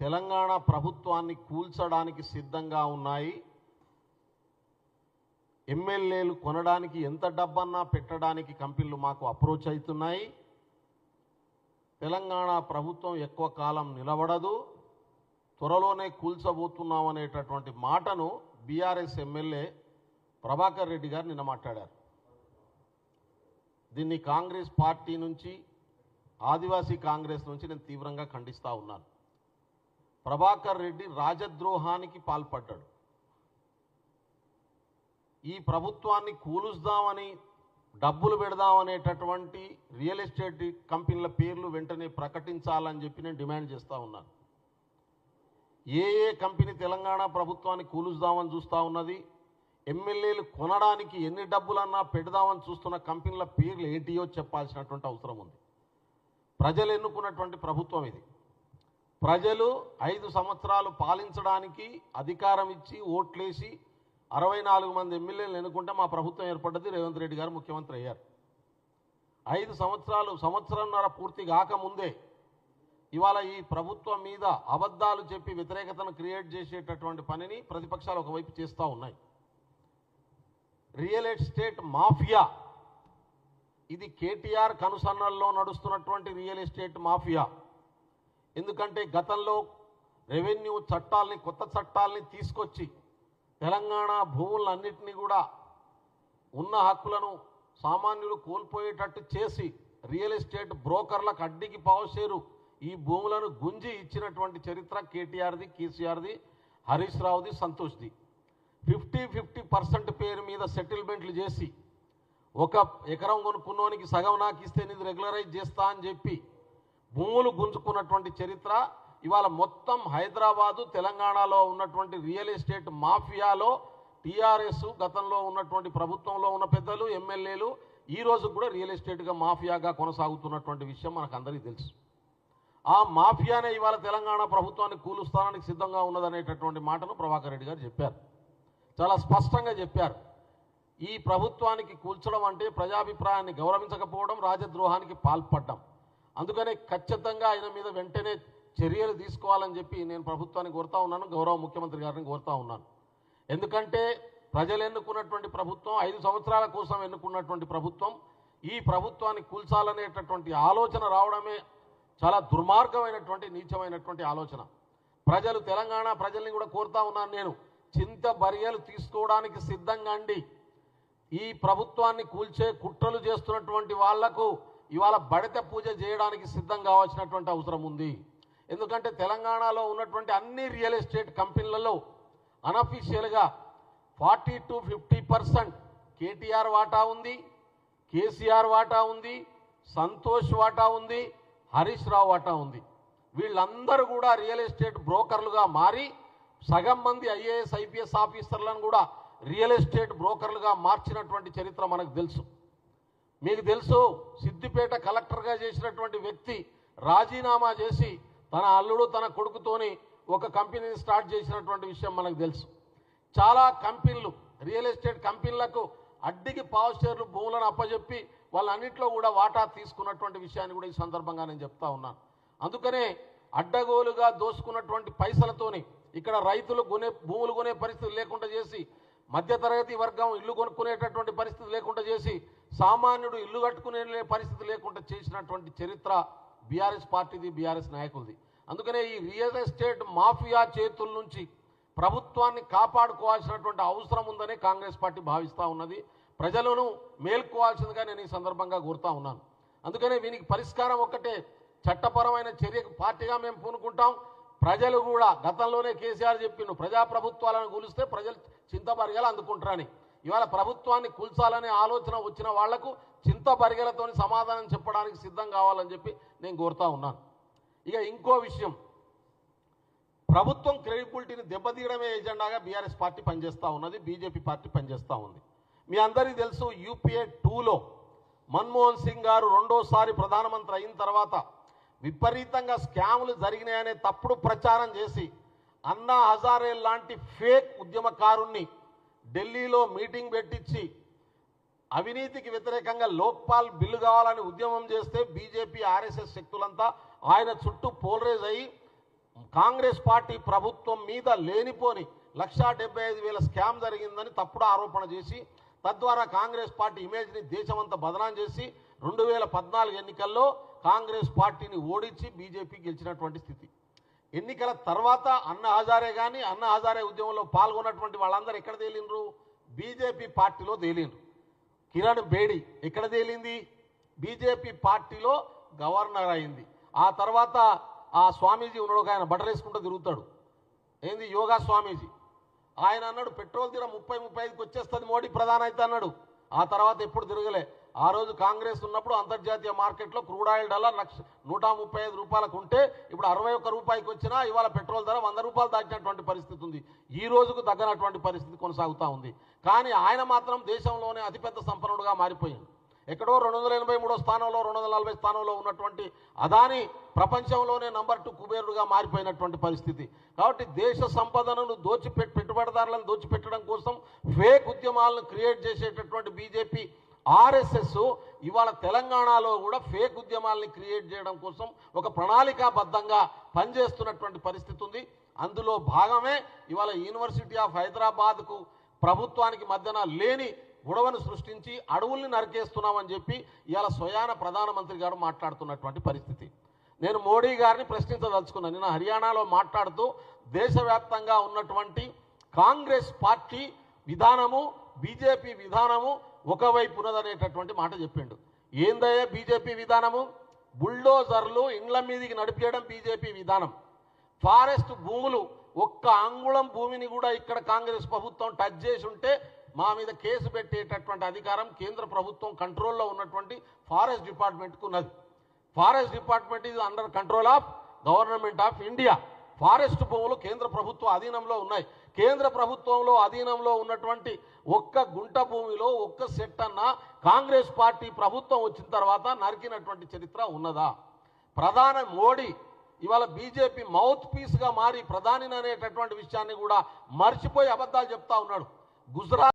తెలంగాణ ప్రభుత్వాన్ని కూల్చడానికి సిద్ధంగా ఉన్నాయి. ఎమ్మెల్యేలు కొనడానికి ఎంత డబ్బన్నా పెట్టడానికి కంపెనీలు మాకు అప్రోచ్ అవుతున్నాయి. తెలంగాణ ప్రభుత్వం ఎక్కువ కాలం నిలబడదు. త్వరలోనే కూల్చబోతున్నాం అనేటటువంటి మాటను బీఆర్ఎస్ ఎమ్మెల్యే ప్రభాకర్ రెడ్డి గారు నిన్న మాట్లాడారు. దీన్ని కాంగ్రెస్ పార్టీ నుంచి ఆదివాసీ కాంగ్రెస్ నుంచి నేను తీవ్రంగా ఖండిస్తూ ఉన్నాను. ప్రభాకర్ రెడ్డి రాజద్రోహానికి పాల్పడ్డాడు. ఈ ప్రభుత్వాన్ని కూలుస్తామని డబ్బులు పెడదామనేటటువంటి రియల్ ఎస్టేట్ కంపెనీల పేర్లు వెంటనే ప్రకటించాలని చెప్పి నేను డిమాండ్ చేస్తూ ఉన్నాను. ఏ ఏ కంపెనీ తెలంగాణ ప్రభుత్వాన్ని కూలుస్తామని చూస్తూ ఉన్నది ఎమ్మెల్యేలు కొనడానికి ఎన్ని డబ్బులన్నా పెడదామని చూస్తున్న కంపెనీల పేర్లు ఏంటియో చెప్పాల్సినటువంటి అవసరం ఉంది. ప్రజలు ఎన్నుకున్నటువంటి ప్రభుత్వం ఇది. ప్రజలు ఐదు సంవత్సరాలు పాలించడానికి అధికారం ఇచ్చి ఓట్లేసి అరవై నాలుగు మంది ఎమ్మెల్యేలు ఎన్నుకుంటే మా ప్రభుత్వం ఏర్పడ్డది. రేవంత్ రెడ్డి గారు ముఖ్యమంత్రి అయ్యారు. ఐదు సంవత్సరాలు సంవత్సరంన్నర పూర్తి కాకముందే ఇవాళ ఈ ప్రభుత్వం మీద అబద్ధాలు చెప్పి వ్యతిరేకతను క్రియేట్ చేసేటటువంటి పనిని ప్రతిపక్షాలు ఒకవైపు చేస్తూ ఉన్నాయి. రియల్ ఎస్టేట్ మాఫియా ఇది కేటీఆర్ కనుసన్నల్లో నడుస్తున్నటువంటి రియల్ ఎస్టేట్ మాఫియా. ఎందుకంటే గతంలో రెవెన్యూ చట్టాలని కొత్త చట్టాలని తీసుకొచ్చి తెలంగాణ భూములన్నింటినీ కూడా ఉన్న హక్కులను సామాన్యులు కోల్పోయేటట్టు చేసి రియల్ ఎస్టేట్ బ్రోకర్లకు అడ్డికి పావుసేరు ఈ భూములను గుంజి ఇచ్చినటువంటి చరిత్ర కేటీఆర్ది కేసీఆర్ది హరీష్ రావుది సంతోష్ది. ఫిఫ్టీ ఫిఫ్టీ పర్సెంట్ పేరు మీద సెటిల్మెంట్లు చేసి ఒక ఎకరం కొనుక్కున్నోనికి సగం నాకు ఇస్తే నీది రెగ్యులరైజ్ చేస్తా అని చెప్పి భూములు గుంజుకున్నటువంటి చరిత్ర ఇవాళ మొత్తం హైదరాబాదు తెలంగాణలో ఉన్నటువంటి రియల్ ఎస్టేట్ మాఫియాలో టీఆర్ఎస్ గతంలో ఉన్నటువంటి ప్రభుత్వంలో ఉన్న పెద్దలు ఎమ్మెల్యేలు ఈ రోజు కూడా రియల్ ఎస్టేట్గా మాఫియాగా కొనసాగుతున్నటువంటి విషయం మనకు అందరికీ తెలుసు. ఆ మాఫియానే ఇవాళ తెలంగాణ ప్రభుత్వాన్ని కూలుస్తానికి సిద్ధంగా ఉన్నదనేటటువంటి మాటను ప్రభాకర్ రెడ్డి గారు చెప్పారు. చాలా స్పష్టంగా చెప్పారు. ఈ ప్రభుత్వానికి కూల్చడం అంటే ప్రజాభిప్రాయాన్ని గౌరవించకపోవడం రాజద్రోహానికి పాల్పడ్డం. అందుకనే ఖచ్చితంగా ఆయన మీద వెంటనే చర్యలు తీసుకోవాలని చెప్పి నేను ప్రభుత్వాన్ని కోరుతా ఉన్నాను గౌరవ ముఖ్యమంత్రి గారిని కోరుతా ఉన్నాను. ఎందుకంటే ప్రజలు ఎన్నుకున్నటువంటి ప్రభుత్వం ఐదు సంవత్సరాల కోసం ఎన్నుకున్నటువంటి ప్రభుత్వం ఈ ప్రభుత్వాన్ని కూల్చాలనేటటువంటి ఆలోచన రావడమే చాలా దుర్మార్గమైనటువంటి నీచమైనటువంటి ఆలోచన. ప్రజలు తెలంగాణ ప్రజల్ని కూడా కోరుతా ఉన్నాను నేను. చింత బర్యలు తీసుకోవడానికి సిద్ధంగా అండి. ఈ ప్రభుత్వాన్ని కూల్చే కుట్రలు చేస్తున్నటువంటి వాళ్ళకు ఇవాళ బడిత పూజ చేయడానికి సిద్ధం కావాల్సినటువంటి అవసరం ఉంది. ఎందుకంటే తెలంగాణలో ఉన్నటువంటి అన్ని రియల్ ఎస్టేట్ కంపెనీలలో అనఫీషియల్గా forty to fifty percent KTR వాటా ఉంది కేసీఆర్ వాటా ఉంది సంతోష్ వాటా ఉంది హరీష్ రావు వాటా ఉంది. వీళ్ళందరూ కూడా రియల్ ఎస్టేట్ బ్రోకర్లుగా మారి సగం మంది ఐఏఎస్ ఐపీఎస్ ఆఫీసర్లను కూడా రియల్ ఎస్టేట్ బ్రోకర్లుగా మార్చినటువంటి చరిత్ర మనకు తెలుసు. మీకు తెలుసు సిద్దిపేట కలెక్టర్గా చేసినటువంటి వ్యక్తి రాజీనామా చేసి తన అల్లుడు తన కొడుకుతోని ఒక కంపెనీని స్టార్ట్ చేసినటువంటి విషయం మనకు తెలుసు. చాలా కంపెనీలు రియల్ ఎస్టేట్ కంపెనీలకు అడ్డికి పావుషేర్లు భూములను అప్పజెప్పి వాళ్ళన్నింటిలో కూడా వాటా తీసుకున్నటువంటి విషయాన్ని కూడా ఈ సందర్భంగా నేను చెప్తా ఉన్నాను. అందుకనే అడ్డగోలుగా దోసుకున్నటువంటి పైసలతోని ఇక్కడ రైతులు కొనే భూములు కొనే పరిస్థితి లేకుండా చేసి మధ్యతరగతి వర్గం ఇల్లు కొనుక్కునేటటువంటి పరిస్థితి లేకుండా చేసి సామాన్యుడు ఇల్లు కట్టుకునే పరిస్థితి లేకుండా చేసినటువంటి చరిత్ర బీఆర్ఎస్ పార్టీది బీఆర్ఎస్ నాయకులది. అందుకనే ఈ రియల్ ఎస్టేట్ మాఫియా చేతుల నుంచి ప్రభుత్వాన్ని కాపాడుకోవాల్సినటువంటి అవసరం ఉందని కాంగ్రెస్ పార్టీ భావిస్తూ ఉన్నది. ప్రజలను మేల్కోవాల్సిందిగా నేను ఈ సందర్భంగా కోరుతా ఉన్నాను. అందుకనే వీనికి పరిష్కారం ఒక్కటే చట్టపరమైన చర్యకు పార్టీగా మేము పూనుకుంటాం. ప్రజలు కూడా గతంలోనే కేసీఆర్ చెప్పిండు ప్రజాప్రభుత్వాలను కూలిస్తే ప్రజలు చింతపరిగాలు అందుకుంటారని. ఇవాళ ప్రభుత్వాన్ని కూల్చాలనే ఆలోచన వచ్చిన వాళ్ళకు చింతబరిగలతోని సమాధానం చెప్పడానికి సిద్ధం కావాలని చెప్పి నేను కోరుతా ఉన్నాను. ఇక ఇంకో విషయం. ప్రభుత్వం క్రెడిబిలిటీని దెబ్బతీయడమే ఎజెండాగా బీఆర్ఎస్ పార్టీ పనిచేస్తూ ఉన్నది బీజేపీ పార్టీ పనిచేస్తూ ఉంది. మీ అందరికీ తెలుసు యూపీఏ టూలో మన్మోహన్ సింగ్ గారు రెండోసారి ప్రధానమంత్రి అయిన తర్వాత విపరీతంగా స్కాములు జరిగినాయనే తప్పుడు ప్రచారం చేసి అన్నా హజారే లాంటి ఫేక్ ఉద్యమకారుణ్ణి ఢిల్లీలో మీటింగ్ పెట్టించి అవినీతికి వ్యతిరేకంగా లోక్పాల్ బిల్లు కావాలని ఉద్యమం చేస్తే బీజేపీ ఆర్ఎస్ఎస్ శక్తులంతా ఆయన చుట్టూ పోలరైజ్ అయ్యి కాంగ్రెస్ పార్టీ ప్రభుత్వం మీద లేనిపోని లక్షా డెబ్బై ఐదు వేల స్కామ్ జరిగిందని తప్పుడు ఆరోపణ చేసి తద్వారా కాంగ్రెస్ పార్టీ ఇమేజ్ని దేశమంతా బదనాం చేసి రెండు వేల పద్నాలుగు ఎన్నికల్లో కాంగ్రెస్ పార్టీని ఓడించి బీజేపీ గెలిచినటువంటి స్థితి. ఎన్నికల తర్వాత అన్న హజారే కానీ అన్న హజారే ఉద్యమంలో పాల్గొన్నటువంటి వాళ్ళందరూ ఎక్కడ తేలిండ్రు? బీజేపీ పార్టీలో తేలిండ్రు. కిరణ్ బేడి ఎక్కడ తేలింది? బీజేపీ పార్టీలో గవర్నర్ అయింది. ఆ తర్వాత ఆ స్వామీజీ ఉన్నాడు ఒక ఆయన బట్టలేసుకుంటూ తిరుగుతాడు. ఏంది యోగా స్వామీజీ? ఆయన అన్నాడు పెట్రోల్ ధర ముప్పై ముప్పై ఐదుకి వచ్చేస్తుంది మోడీ ప్రధాని అయితే అన్నాడు. ఆ తర్వాత ఎప్పుడు తిరగలే. ఆ రోజు కాంగ్రెస్ ఉన్నప్పుడు అంతర్జాతీయ మార్కెట్లో క్రూడ్ ఆయిల్ డాలర్ లక్ష నూట ముప్పై ఐదు రూపాయలకు ఉంటే ఇప్పుడు అరవై ఒక్క రూపాయికి వచ్చినా ఇవాళ పెట్రోల్ ధర వంద రూపాయలు దాటినటువంటి పరిస్థితి ఉంది. ఈ రోజుకు తగ్గనటువంటి పరిస్థితి కొనసాగుతూ ఉంది. కానీ ఆయన మాత్రం దేశంలోనే అతిపెద్ద సంపన్నుడుగా మారిపోయింది ఎక్కడో రెండు వందల ఎనభై మూడో స్థానంలో రెండు వందల నలభై స్థానంలో ఉన్నటువంటి అదాని ప్రపంచంలోనే నంబర్ టూ కుబేరుడుగా మారిపోయినటువంటి పరిస్థితి. కాబట్టి దేశ సంపదను దోచిపెట్టి పెట్టుబడిదారులను దోచిపెట్టడం కోసం ఫేక్ ఉద్యమాలను క్రియేట్ చేసేటటువంటి బీజేపీ ఆర్ఎస్ఎస్ ఇవాళ తెలంగాణలో కూడా ఫేక్ ఉద్యమాల్ని క్రియేట్ చేయడం కోసం ఒక ప్రణాళికాబద్ధంగా పనిచేస్తున్నటువంటి పరిస్థితి ఉంది. అందులో భాగమే ఇవాళ యూనివర్సిటీ ఆఫ్ హైదరాబాద్కు ప్రభుత్వానికి మధ్యన లేని గొడవను సృష్టించి అడవుల్ని నరికేస్తున్నామని చెప్పి ఇవాళ స్వయాన ప్రధానమంత్రి గారు మాట్లాడుతున్నటువంటి పరిస్థితి. నేను మోడీ గారిని ప్రశ్నించదలుచుకున్నాను నిన్న హర్యానాలో మాట్లాడుతూ దేశవ్యాప్తంగా ఉన్నటువంటి కాంగ్రెస్ పార్టీ విధానము బీజేపీ విధానము ఒకవైపు ఉన్నదనేటటువంటి మాట చెప్పిండు. ఏందయ్యే బీజేపీ విధానము? బుల్డోజర్లు ఇండ్ల మీదికి నడిపేయడం బీజేపీ విధానం. ఫారెస్ట్ భూములు ఒక్క అంగుళం భూమిని కూడా ఇక్కడ కాంగ్రెస్ ప్రభుత్వం టచ్ చేసి ఉంటే మా మీద కేసు పెట్టేటటువంటి అధికారం కేంద్ర ప్రభుత్వం కంట్రోల్లో ఉన్నటువంటి ఫారెస్ట్ డిపార్ట్మెంట్కు ఉన్నది. ఫారెస్ట్ డిపార్ట్మెంట్ ఇది under control of government of India forest భూములు కేంద్ర ప్రభుత్వ అధీనంలో ఉన్నాయి. కేంద్ర ప్రభుత్వంలో అధీనంలో ఉన్నటువంటి ఒక్క గుంట భూమిలో ఒక్క సెట్ అన్న కాంగ్రెస్ పార్టీ ప్రభుత్వం వచ్చిన తర్వాత నరికినటువంటి చరిత్ర ఉన్నదా? ప్రధాని మోడీ ఇవాళ బీజేపీ మౌత్ పీస్గా మారి ప్రధాని అనేటటువంటి విషయాన్ని కూడా మర్చిపోయి అబద్ధాలు చెప్తా ఉన్నాడు. గుజరాత్